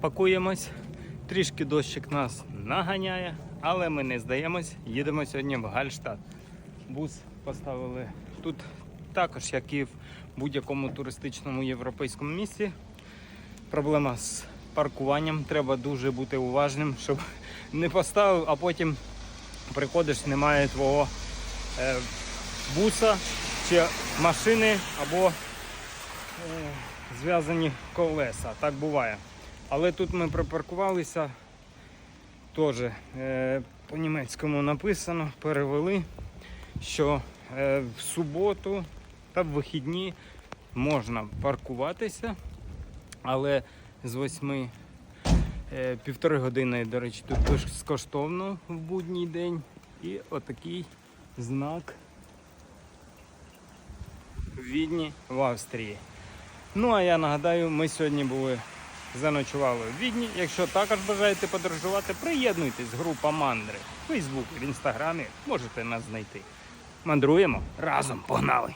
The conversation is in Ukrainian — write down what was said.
пакуємось. Трішки дощик нас наганяє, але ми не здаємось. Їдемо сьогодні в Гальштадт. Бус поставили тут також, як і в будь-якому туристичному європейському місті. Проблема з паркуванням. Треба дуже бути уважним, щоб не поставив, а потім приходиш, немає твого е, буса чи машини або е, зв'язані колеса. Так буває. Але тут ми припаркувалися. Теж е, по-німецькому написано, перевели, що е, в суботу та в вихідні можна паркуватися, але з 8 е, години, до речі, тут безкоштовно в будній день. І отакий знак в Відні в Австрії. Ну а я нагадаю, ми сьогодні були заночували в Відні. Якщо також бажаєте подорожувати, приєднуйтесь група Мандри в і в інстаграмі можете нас знайти. Мандруємо разом, погнали!